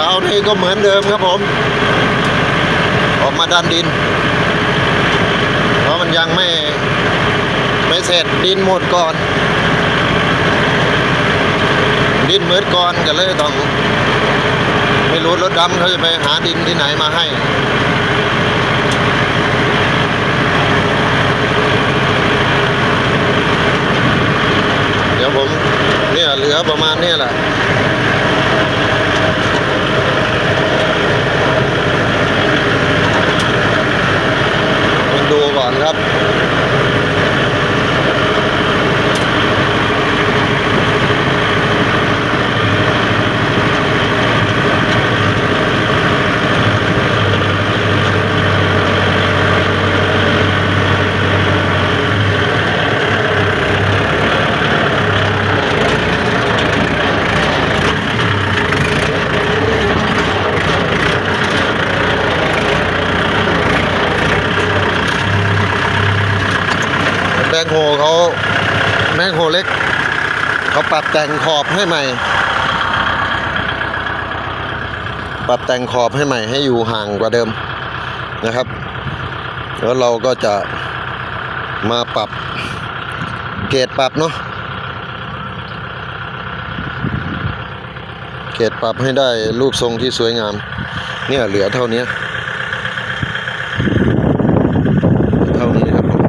คราวนี้ก็เหมือนเดิมครับผม ออกมาดันดิน เพราะมันยังไม่ไม่เสร็จดินหมดก่อน ดินมืดก่อนก็เลยต้อง ไม่รู้รถดำเขาจะไปหาดินที่ไหนมาให้ เดี๋ยวผม เนี่ยเหลือประมาณเนี้แหละ มันดูก่อน ครับ แบงโฮเขาแบงโฮเล็ก เขาปรับแต่งขอบให้ใหม่ ปรับแต่งขอบให้ใหม่ให้อยู่ห่างกว่าเดิมนะครับ แล้วเราก็จะมาปรับเกรดปรับเนาะเกรดปรับให้ได้รูปทรงที่สวยงาม เนี่ยเหลือเท่านี้เท่านี้ครับผม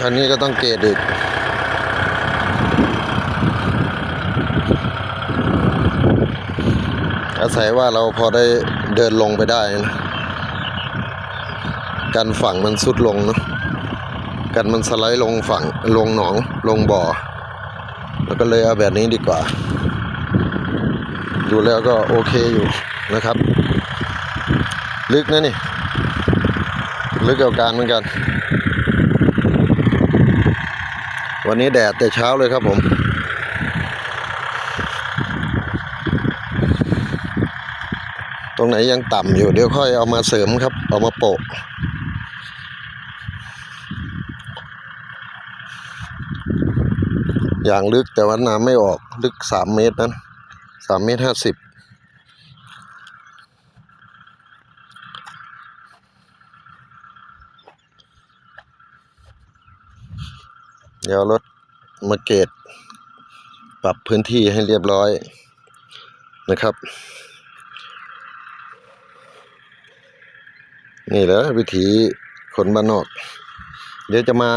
ท่านนี้ก็ต้องเกรดอีกอาศัยว่าเราพอได้เดินลงไปได้นะกันฝั่งมันสุดลงเนอะกันมันสไลด์ลงฝั่งลงหนองลงบ่อ แล้วก็เลยเอาแบบนี้ดีกว่า ดูแล้วก็โอเคอยู่นะครับ ลึกนะนี่ ลึกเอาการเหมือนกัน วันนี้แดดแต่เช้าเลยครับผมตรงไหนยังต่ำอยู่เดี๋ยวค่อยเอามาเสริมครับ เอามาโปะ อย่างลึกแต่ว่าน้ำไม่ออกลึกสามเมตรนั้นสามเมตรห้าสิบ เดี๋ยวรถมาเกตปรับพื้นที่ให้เรียบร้อยนะครับ นี่แหละวิถีคนบ้านนอก เดี๋ยวจะมา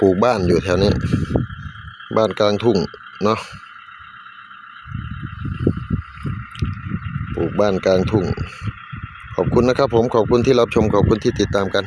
ปลูกบ้านอยู่แถวนี้ บ้านกลางทุ่งเนาะปลูกบ้านกลางทุ่ง ขอบคุณนะครับผมขอบคุณที่รับชมขอบคุณที่ติดตามกัน